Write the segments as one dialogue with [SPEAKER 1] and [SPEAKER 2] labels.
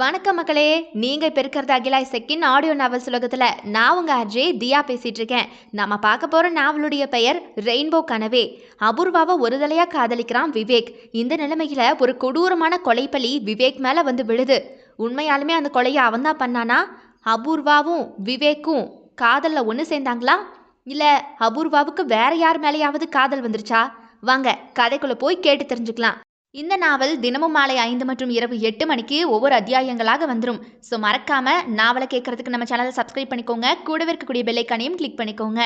[SPEAKER 1] வணக்கம் மக்களே. நீங்கள் இப்போ இருக்கிறது அகிலாய் செக்கின் ஆடியோ நாவல் உலகத்துல நான் உங்கள் அர்ஜே தியா பேசிகிட்டு இருக்கேன். நம்ம பார்க்க போகிற நாவலுடைய பெயர் ரெயின்போ கனவே. அபூர்வாவை ஒரு தலையாக காதலிக்கிறான் விவேக். இந்த நிலைமையில் ஒரு கொடூரமான கொலைப்பலி விவேக் மேலே வந்து விழுது. உண்மையாலுமே அந்த கொலையை அவன் தான் பண்ணானா? அபூர்வாவும் விவேக்கும் காதலில் ஒன்று சேர்ந்தாங்களா? இல்லை அபூர்வாவுக்கு வேற யார் மேலேயாவது காதல் வந்துருச்சா? வாங்க கதைக்குள்ளே போய் கேட்டு தெரிஞ்சுக்கலாம். இந்த நாவல் தினமும் மாலை ஐந்து மற்றும் இரவு எட்டு மணிக்கு ஒவ்வொரு அத்தியாயங்களாக வந்துடும் ஸோ மறக்காம நாவலை கேட்கறதுக்கு நம்ம சேனலை சப்ஸ்கிரைப் பண்ணிக்கோங்க. கூடவே இருக்கக்கூடிய பெல்லைக்கானையும் கிளிக் பண்ணிக்கோங்க.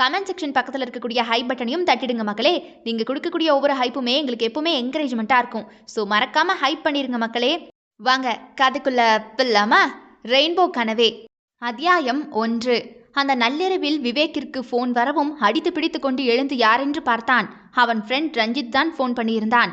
[SPEAKER 1] கமெண்ட் செக்ஷன் பக்கத்தில் இருக்கக்கூடிய ஹை பட்டனையும் தட்டிடுங்க மக்களே. நீங்கள் கொடுக்கக்கூடிய ஒவ்வொரு ஹைப்புமே எங்களுக்கு எப்பவுமே என்கரேஜ்மெண்ட்டாக இருக்கும். ஸோ மறக்காம ஹைப் பண்ணிடுங்க மக்களே. வாங்க கதைக்குள்ள பில்லாமா ரெயின்போ கனவே. அத்தியாயம் ஒன்று. அந்த நள்ளிரவில் விவேக்கிற்கு ஃபோன் வரவும் அடித்து பிடித்து கொண்டு எழுந்து யாரென்று பார்த்தான். அவன் ஃப்ரெண்ட் ரஞ்சித் தான் ஃபோன் பண்ணியிருந்தான்.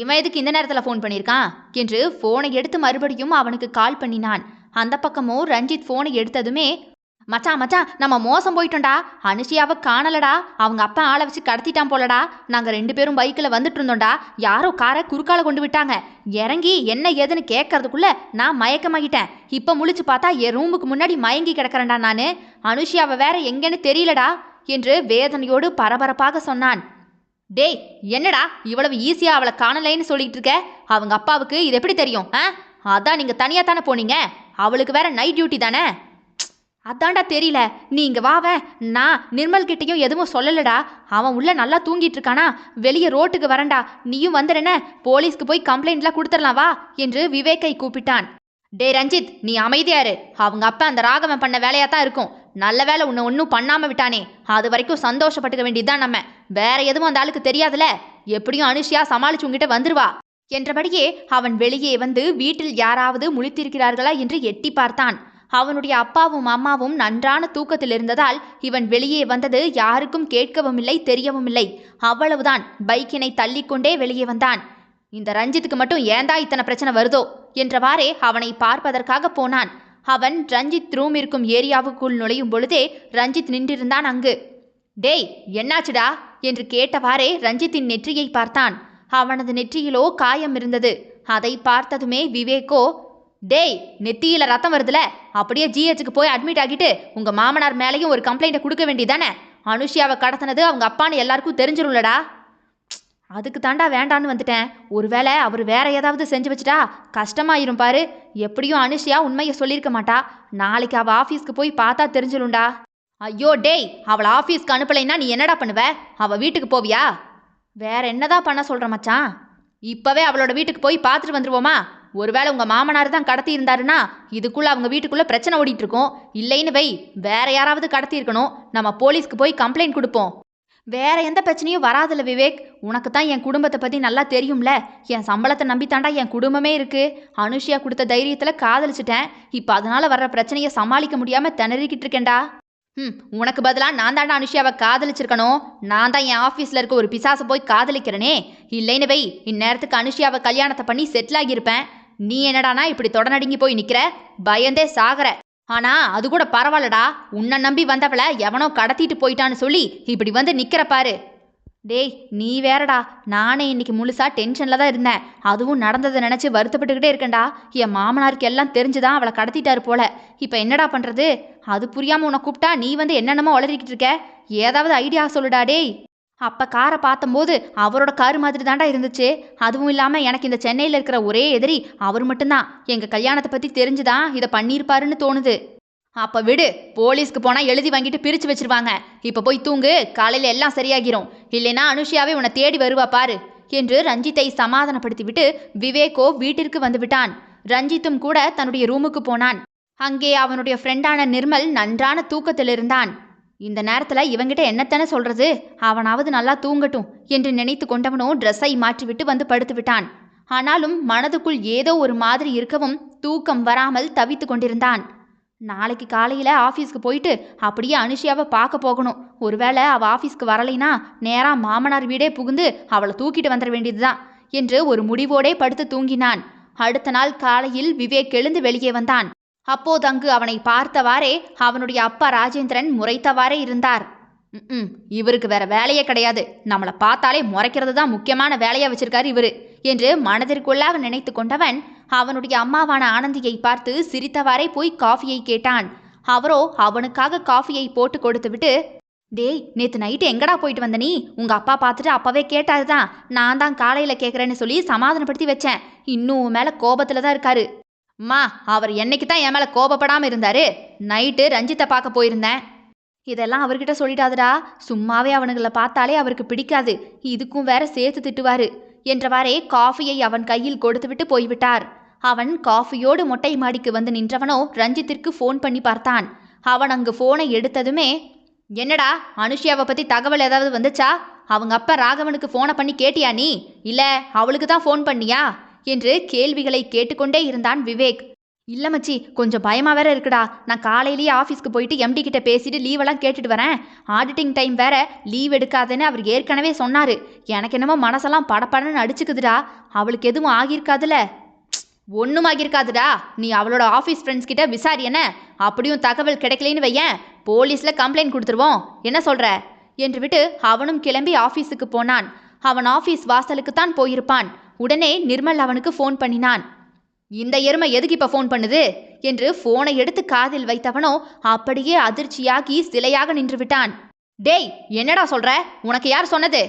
[SPEAKER 1] இவன் எதுக்கு இந்த நேரத்தில் ஃபோன் பண்ணியிருக்கான்? என்று ஃபோனை எடுத்து மறுபடியும் அவனுக்கு கால் பண்ணினான். அந்த பக்கமும் ரஞ்சித் ஃபோனை எடுத்ததுமே மச்சான் மச்சான் நம்ம மோசம் போயிட்டோம்டா. அனுஷியாவை காணலடா. அவங்க அப்பா ஆளை வச்சு கடத்திட்டான் போலடா. நாங்கள் ரெண்டு பேரும் பைக்கில் வந்துட்டு இருந்தோம்டா. யாரோ காரை குறுக்கால கொண்டு விட்டாங்க. இறங்கி என்ன ஏதுன்னு கேட்கறதுக்குள்ள நான் மயக்கமாகிட்டேன் இப்போ முழிச்சு பார்த்தா என் ரூமுக்கு முன்னாடி மயங்கி கிடக்கிறேன்டா நான். அனுஷியாவை வேற எங்கேன்னு தெரியலடா. என்று வேதனையோடு பரபரப்பாக சொன்னான். டேய் என்னடா இவ்வளவு ஈஸியாக அவளை காணலைன்னு சொல்லிட்டு இருக்க? அவங்க அப்பாவுக்கு இது எப்படி தெரியும் ஆ? அதான் நீங்கள் தனியாக தானே போனீங்க? அவளுக்கு வேற நைட் டியூட்டி தானே? அதான்டா தெரியல. நீ இங்கே வாவ நான் நிர்மல்கிட்டயும் எதுவும் சொல்லலடா. அவன் உள்ள நல்லா தூங்கிட்டு இருக்கானா? வெளியே ரோட்டுக்கு வரண்டா நீயும் வந்துடுன போலீஸ்க்கு போய் கம்ப்ளைண்ட்லாம் கொடுத்துடலாம் வா என்று விவேக்கை கூப்பிட்டான். டே ரஞ்சித் நீ அமைதியாரு அவங்க அப்பா அந்த ராகவன் பண்ண வேலையாக தான் இருக்கும். நல்ல வேலை உன்னை ஒன்றும் பண்ணாமல் விட்டானே. அது வரைக்கும் சந்தோஷப்பட்டுக்க வேண்டியதுதான் நம்ம. வேற எதுவும் அந்த ஆளுக்கு தெரியாதுல. எப்படியும் அனுஷியா சமாளிச்சு உங்ககிட்ட வந்துருவா. என்றபடியே அவன் வெளியே வந்து வீட்டில் யாராவது முழித்திருக்கிறார்களா என்று எட்டி பார்த்தான். அவனுடைய அப்பாவும் அம்மாவும் நன்றான தூக்கத்தில் இருந்ததால் இவன் வெளியே வந்தது யாருக்கும் கேட்கவும் இல்லை தெரியவும் இல்லை. அவ்வளவுதான். பைக்கினை தள்ளிக்கொண்டே வெளியே வந்தான். இந்த ரஞ்சித்துக்கு மட்டும் ஏந்தா இத்தனை பிரச்சனை வருதோ? என்றவாறே அவனை பார்ப்பதற்காக போனான். அவன் ரஞ்சித் ரூம் இருக்கும் ஏரியாவுக்குள் நுழையும் பொழுதே ரஞ்சித் நின்றிருந்தான் அங்கு. டேய் என்னாச்சுடா? என்று கேட்டவாறே ரஞ்சித்தின் நெற்றியை பார்த்தான். அவனது நெற்றியிலோ காயம் இருந்தது. அதை பார்த்ததுமே விவேக்கோ டேய் நெத்தியில ரத்தம் வருதுல? அப்படியே ஜிஹெச்சுக்கு போய் அட்மிட் ஆகிட்டு உங்க மாமனார் மேலேயும் ஒரு கம்ப்ளைண்ட்டை கொடுக்க வேண்டியதானே? அனுஷியாவை கடத்தினது அவங்க அப்பான்னு எல்லாருக்கும் தெரிஞ்சிரும்லடா. அதுக்கு தாண்டா வேண்டான்னு வந்துட்டேன். ஒருவேளை அவர் வேற ஏதாவது செஞ்சு வச்சுட்டா கஷ்டமாயிரும் பாரு. எப்படியும் அனுஷியா உண்மையை சொல்லியிருக்க மாட்டா. நாளைக்கு அவள் ஆஃபீஸ்க்கு போய் பார்த்தா தெரிஞ்சிரும்டா. ஐயோ டேய் அவளை ஆஃபீஸ்க்கு அனுப்பலைன்னா நீ என்னடா பண்ணுவ? அவள் வீட்டுக்கு போவியா? வேற என்னதான் பண்ண சொல்ற மச்சான்? இப்போவே அவளோட வீட்டுக்கு போய் பார்த்துட்டு வந்துருவோமா? ஒருவேளை உங்கள் மாமனார் தான் கடத்தி இருந்தாருன்னா இதுக்குள்ளே அவங்க வீட்டுக்குள்ளே பிரச்சனை ஓடிட்டு இருக்கும். இல்லைன்னு வை வேற யாராவது கடத்தி இருக்கணும். நம்ம போலீஸ்க்கு போய் கம்ப்ளைண்ட் கொடுப்போம். வேற எந்த பிரச்சனையும் வராதுல்ல விவேக். உனக்கு தான் என் குடும்பத்தை பத்தி நல்லா தெரியும்ல. என் சம்பளத்தை நம்பித்தாண்டா என் குடும்பமே இருக்கு. அனுஷியா கொடுத்த தைரியத்துல காதலிச்சிட்டேன். இப்போ அதனால வர்ற பிரச்சனையை சமாளிக்க முடியாம திணறிக்கிட்டு இருக்கேன்டா. ம் உனக்கு பதிலாக நான் தாண்டா அனுஷியாவை காதலிச்சிருக்கணும். நான் தான் என் ஆஃபீஸில் இருக்க ஒரு பிசாசை போய் காதலிக்கிறனே. இல்லைன்னு வை இந்நேரத்துக்கு அனுஷியாவை கல்யாணத்தை பண்ணி செட்டில் ஆகியிருப்பேன். நீ என்னடானா இப்படி தொடநடுங்கி போய் நிற்கிற பயந்தே சாகிற. ஆனா அது கூட பரவாயில்லடா. உன்னை நம்பி வந்தவளை எவனோ கடத்திட்டு போயிட்டான்னு சொல்லி இப்படி வந்து நிக்கிற பாரு. டேய் நீ வேறடா. நானே இன்னைக்கு முழுசா டென்ஷன்ல தான் இருந்தேன். அதுவும் நடந்ததை நினைச்சு வருத்தப்பட்டுக்கிட்டே இருக்கேன்டா. என் மாமனாருக்கு எல்லாம் தெரிஞ்சுதான் அவளை கடத்திட்டாரு போல. இப்போ என்னடா பண்றது? அது புரியாம உன்னை கூப்பிட்டா நீ வந்து என்னென்னமோ உளறிக்கிட்டு இருக்க. ஏதாவது ஐடியா சொல்லுடா டேய். அப்ப காரை பார்த்தம்போது அவரோட காரு மாதிரி தாண்டா இருந்துச்சு. அதுவும் இல்லாமல் எனக்கு இந்த சென்னையில இருக்கிற ஒரே எதிரி அவர் மட்டும்தான். எங்க கல்யாணத்தை பற்றி தெரிஞ்சுதான் இதை பண்ணியிருப்பாருன்னு தோணுது. அப்ப விடு போலீஸ்க்கு போனால் எழுதி வாங்கிட்டு பிரிச்சு வச்சிருவாங்க. இப்போ போய் தூங்கு காலையில எல்லாம் சரியாகிரும். இல்லைனா அனுஷியாவே உன்னை தேடி வருவா பாரு என்று ரஞ்சித்தை சமாதானப்படுத்திவிட்டு விவேகோ வீட்டிற்கு வந்துவிட்டான். ரஞ்சித்தும் கூட தன்னுடைய ரூமுக்கு போனான். அங்கே அவனுடைய ஃப்ரெண்டான நிர்மல் நன்றான தூக்கத்தில் இருந்தான் இந்த நேரத்தில் இவங்கிட்ட என்னத்தானே சொல்றது? அவனாவது நல்லா தூங்கட்டும் என்று நினைத்து கொண்டவனோ ட்ரெஸ்ஸை மாற்றிவிட்டு வந்து படுத்து விட்டான். ஆனாலும் மனதுக்குள் ஏதோ ஒரு மாதிரி இருக்கவும் தூக்கம் வராமல் தவித்து கொண்டிருந்தான். நாளைக்கு காலையில் ஆஃபீஸ்க்கு போயிட்டு அப்படியே அனுஷியாவை பார்க்க போகணும். ஒருவேளை அவள் ஆஃபீஸ்க்கு வரலைனா நேராக மாமனார் வீடே புகுந்து அவளை தூக்கிட்டு வந்துட வேண்டியதுதான் என்று ஒரு முடிவோடே படுத்து தூங்கினான். அடுத்த நாள் காலையில் விவேக் எழுந்து வெளியே வந்தான். அப்போது அங்கு அவனை பார்த்தவாறே அவனுடைய அப்பா ராஜேந்திரன் முறைத்தவாறே இருந்தார். ம் இவருக்கு வேற வேலையே கிடையாது. நம்மளை பார்த்தாலே முறைக்கிறது தான் முக்கியமான வேலையா வச்சிருக்காரு இவரு என்று மனதிற்குள்ளாக நினைத்து கொண்டவன் அவனுடைய அம்மாவான ஆனந்தியை பார்த்து சிரித்தவாறே போய் காஃபியை கேட்டான். அவரோ அவனுக்காக காஃபியை போட்டு கொடுத்துவிட்டு டேய் நேற்று நைட்டு எங்கடா போயிட்டு வந்த நீ? உங்கள் அப்பா பார்த்துட்டு அப்பவே கேட்டாரு தான். நான் தான் காலையில் கேட்குறேன்னு சொல்லி சமாதானப்படுத்தி வச்சேன். இன்னும் மேலே கோபத்தில் தான் இருக்காரு. அம்மா அவர் என்னைக்கு தான் என் மேலே கோபப்படாமல் இருந்தாரு? நைட்டு ரஞ்சித்தை பார்க்க போயிருந்தேன். இதெல்லாம் அவர்கிட்ட சொல்லிட்டாதுடா சும்மாவே அவனுங்களை பார்த்தாலே அவருக்கு பிடிக்காது. இதுக்கும் வேற சேர்த்து திட்டுவாரு. என்றவாறே காஃபியை அவன் கையில் கொடுத்துவிட்டு போய்விட்டார். அவன் காஃபியோடு மொட்டை மாடிக்கு வந்து நின்றவனோ ரஞ்சித்திற்கு ஃபோன் பண்ணி பார்த்தான். அவன் அங்கு ஃபோனை எடுத்ததுமே என்னடா அனுஷியாவை பற்றி தகவல் ஏதாவது வந்துச்சா? அவங்க அப்பா ராகவனுக்கு ஃபோனை பண்ணி கேட்டியா நீ? இல்லை அவளுக்கு தான் ஃபோன் பண்ணியா? என்று கேள்விகளை கேட்டுக்கொண்டே இருந்தான் விவேக். இல்ல மச்சி கொஞ்சம் பயமா வேற இருக்குடா. நான் காலையிலேயே ஆஃபீஸ்க்கு போயிட்டு எம்டி கிட்ட பேசிட்டு லீவெல்லாம் கேட்டுட்டு வரேன். ஆடிட்டிங் டைம் வேற. லீவ் எடுக்காதேன்னு அவர் ஏற்கனவே சொன்னாரு. எனக்கு என்னமோ மனசெல்லாம் படபடன்னு அடிச்சுக்குதுடா. அவளுக்கு எதுவும் ஆகியிருக்காதுல்ல ஒன்றும் ஆகியிருக்காதுடா. நீ அவளோட ஆஃபீஸ் ஃப்ரெண்ட்ஸ் கிட்ட விசாரி என்ன? அப்படியும் தகவல் கிடைக்கலன்னு வையேன். போலீஸில் கம்ப்ளைண்ட் கொடுத்துருவோம். என்ன சொல்கிற என்று விட்டு அவனும் கிளம்பி ஆஃபீஸுக்கு போனான். அவன் ஆஃபீஸ் வாசலுக்கு தான் போயிருப்பான். உடனே நிர்மல் அவனுக்கு ஃபோன் பண்ணினான். இந்த எருமை எதுக்கு இப்போ ஃபோன் பண்ணுது? என்று ஃபோனை எடுத்து காதில் வைத்தவனோ அப்படியே அதிர்ச்சியாகி சிலையாக நின்று விட்டான். டேய் என்னடா சொல்ற? உனக்கு யார் சொன்னது?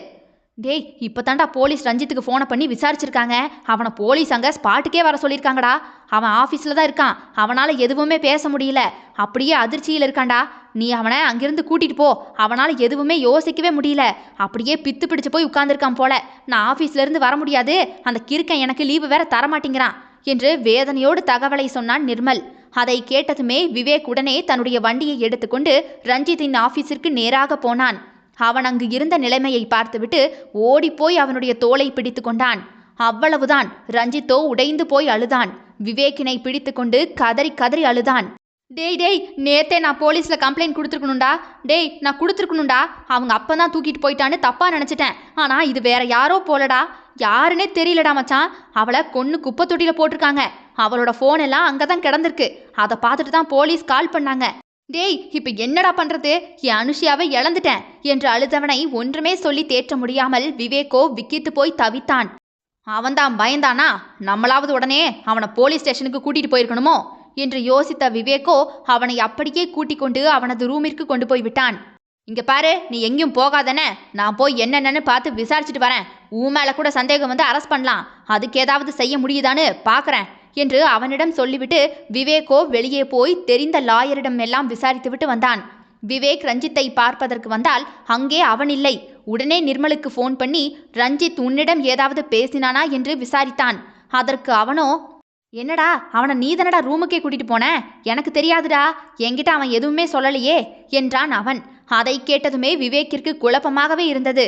[SPEAKER 1] டேய் இப்போ தாண்டா போலீஸ் ரஞ்சித்துக்கு ஃபோனை பண்ணி விசாரிச்சிருக்காங்க. அவனை போலீஸ் அங்கே ஸ்பாட்டுக்கே வர சொல்லியிருக்காங்கடா அவன் ஆஃபீஸில் தான் இருக்கான். அவனால் எதுவுமே பேச முடியல. அப்படியே அதிர்ச்சியில் இருக்கான்டா. நீ அவனை அங்கிருந்து கூட்டிட்டு போ. அவனால் எதுவுமே யோசிக்கவே முடியல. அப்படியே பித்து பிடிச்சு போய் உட்காந்துருக்கான் போல. நான் ஆஃபீஸ்லேருந்து வர முடியாது. அந்த கிறுக்கன் எனக்கு லீவு வேற தர மாட்டேங்கிறான் என்று வேதனையோடு தகவலை சொன்னான் நிர்மல். அதை கேட்டதுமே விவேக் உடனே தன்னுடைய வண்டியை எடுத்துக்கொண்டு ரஞ்சித்தின் ஆஃபீஸிற்கு நேராக போனான். அவன் அங்கு இருந்த நிலைமையை பார்த்துவிட்டு ஓடிப்போய் அவனுடைய தோலை பிடித்து கொண்டான். அவ்வளவுதான். ரஞ்சித்தோ உடைந்து போய் அழுதான். விவேக்கினை பிடித்துக்கொண்டு கதறி கதறி அழுதான். டேய் டேய் நேத்தே நான் போலீஸில் கம்ப்ளைண்ட் கொடுத்துருக்கணும்டா. டேய் நான் கொடுத்துருக்கணும்டா. அவங்க அப்போ தான் தூக்கிட்டு போயிட்டான்னு தப்பாக நினச்சிட்டேன். ஆனால் இது வேற யாரோ போலடா. யாருன்னே தெரியலடா மச்சான். அவளை கொன்னு குப்பை தொட்டியில போட்டிருக்காங்க. அவளோட ஃபோன் எல்லாம் அங்கதான் கிடந்திருக்கு. அதை பார்த்துட்டு தான் போலீஸ் கால் பண்ணாங்க. டேய் இப்போ என்னடா பண்றது? என் அனுஷியாவை இழந்துட்டேன் என்று அழுதவனை ஒன்றுமே சொல்லி தேற்ற முடியாமல் விவேக்கோ விக்கித்து போய் தவித்தான். அவன்தான் பயந்தானா? நம்மளாவது உடனே அவனை போலீஸ் ஸ்டேஷனுக்கு கூட்டிட்டு போயிருக்கணுமோ? என்று யோசித்த விவேக்கோ அவனை அப்படியே கூட்டிக் கொண்டு அவனது ரூமிற்கு கொண்டு போய் விட்டான். இங்க பாரு நீ எங்கேயும் போகாதனே. நான் போய் என்னென்னு பார்த்து விசாரிச்சுட்டு வரேன். உன் மேல கூட சந்தேகம் வந்து அரெஸ்ட் பண்ணலாம். அதுக்கு ஏதாவது செய்ய முடியுதான்னு பார்க்குறேன் என்று அவனிடம் சொல்லிவிட்டு விவேக்கோ வெளியே போய் தெரிந்த லாயரிடம் எல்லாம் விசாரித்துவிட்டு வந்தான். விவேக் ரஞ்சித்தை பார்ப்பதற்கு வந்தால் அங்கே அவன் இல்லை. உடனே நிர்மலுக்கு ஃபோன் பண்ணி ரஞ்சித் உன்னிடம் ஏதாவது பேசினானா? என்று விசாரித்தான். அதற்கு அவனோ என்னடா அவனை நீதனடா ரூமுக்கே கூட்டிட்டு போன? எனக்கு தெரியாதுடா. என்கிட்ட அவன் எதுவுமே சொல்லலையே என்றான் அவன். அதை கேட்டதுமே விவேக்கிற்கு குழப்பமாகவே இருந்தது.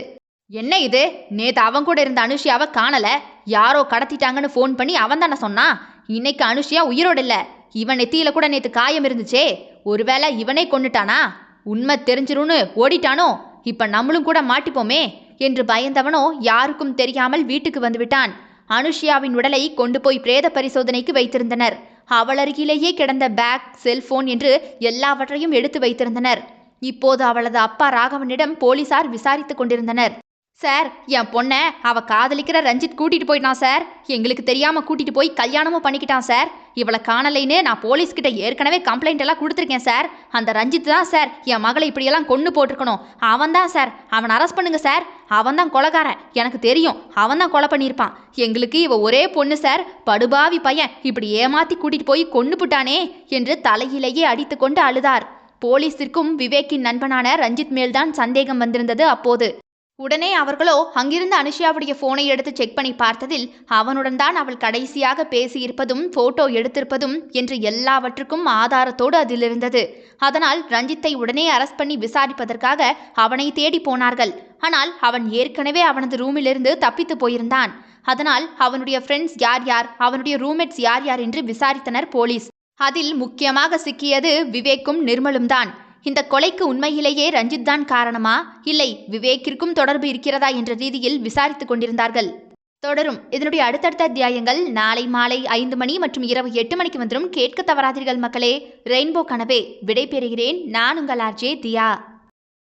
[SPEAKER 1] என்ன இது? நேத்து அவன் கூட இருந்த அனுஷியாவை காணல? யாரோ கடத்திட்டாங்கன்னு ஃபோன் பண்ணி அவன் தானே சொன்னான் இன்னைக்கு அனுஷியா உயிரோடு இல்ல. இவன் நெத்தியில கூட நேத்து காயம் இருந்துச்சே. ஒருவேளை இவனே கொன்னுட்டானா? உண்மை தெரிஞ்சிரும்னு ஓடிட்டானோ? இப்ப நம்மளும் கூட மாட்டிப்போமே என்று பயந்தவனோ யாருக்கும் தெரியாமல் வீட்டுக்கு வந்துவிட்டான் அனுஷியாவின் உடலை கொண்டு போய் பிரேத பரிசோதனைக்கு வைத்திருந்தனர். அவள் அருகிலேயே கிடந்த பேக் செல்போன் என்று எல்லாவற்றையும் எடுத்து வைத்திருந்தனர். இப்போது அவளது அப்பா ராகவனிடம் போலீசார் விசாரித்துக் கொண்டிருந்தனர். சார் என் பொண்ணை அவ காதலிக்கிற ரஞ்சித் கூட்டிட்டு போயிட்டான் சார். எங்களுக்கு தெரியாம கூட்டிட்டு போய் கல்யாணமும் பண்ணிக்கிட்டான் சார். இவளை காணலைன்னு நான் போலீஸ்கிட்ட ஏற்கனவே கம்ப்ளைண்ட் எல்லாம் கொடுத்துருக்கேன் சார் அந்த ரஞ்சித் தான் சார் என் மகளை இப்படியெல்லாம் கொண்டு போட்டிருக்கணும். அவன் தான் சார் அவன் அரெஸ்ட் பண்ணுங்க சார் அவன் தான் கொலகாரன். எனக்கு தெரியும் அவன் தான் கொலை பண்ணியிருப்பான். எங்களுக்கு இவ ஒரே பொண்ணு சார் படுபாவி பையன். இப்படி ஏமாத்தி கூட்டிட்டு போய் கொண்டு புட்டானே என்று தலையிலேயே அடித்துக்கொண்டு அழுதார். போலீஸிற்கும் விவேக்கின் நண்பனான ரஞ்சித் மேல்தான் சந்தேகம் வந்திருந்தது அப்போது. உடனே அவர்களோ அங்கிருந்த அனுஷியாவுடைய போனை எடுத்து செக் பண்ணி பார்த்ததில் அவனுடன் தான் அவள் கடைசியாக பேசியிருப்பதும் போட்டோ எடுத்திருப்பதும் என்று எல்லாவற்றுக்கும் ஆதாரத்தோடு அதில் இருந்தது. அதனால் ரஞ்சித்தை உடனே அரெஸ்ட் பண்ணி விசாரிப்பதற்காக அவனை தேடி போனார்கள். ஆனால் அவன் ஏற்கனவே அவனது ரூமிலிருந்து தப்பித்து போயிருந்தான். அதனால் அவனுடைய ஃப்ரெண்ட்ஸ் யார் யார் அவனுடைய ரூம்மேட்ஸ் யார் யார் என்று விசாரித்தனர் போலீஸ். அதில் முக்கியமாக சிக்கியது விவேக்கும் நிர்மலும் தான் இந்த கொலைக்கு உண்மையிலேயே ரஞ்சித் தான் காரணமா? இல்லை விவேக்கிற்கும் தொடர்பு இருக்கிறதா என்ற ரீதியில் விசாரித்துக் கொண்டிருந்தார்கள். தொடரும். இதனுடைய அடுத்தடுத்த அத்தியாயங்கள் நாளை மாலை ஐந்து மணி மற்றும் இரவு எட்டு மணிக்கு வந்தும் கேட்க தவறாதீர்கள் மக்களே. ரெயின்போ கனவே விடை பெறுகிறேன் நான் உங்கள் ஆர்ஜே தியா.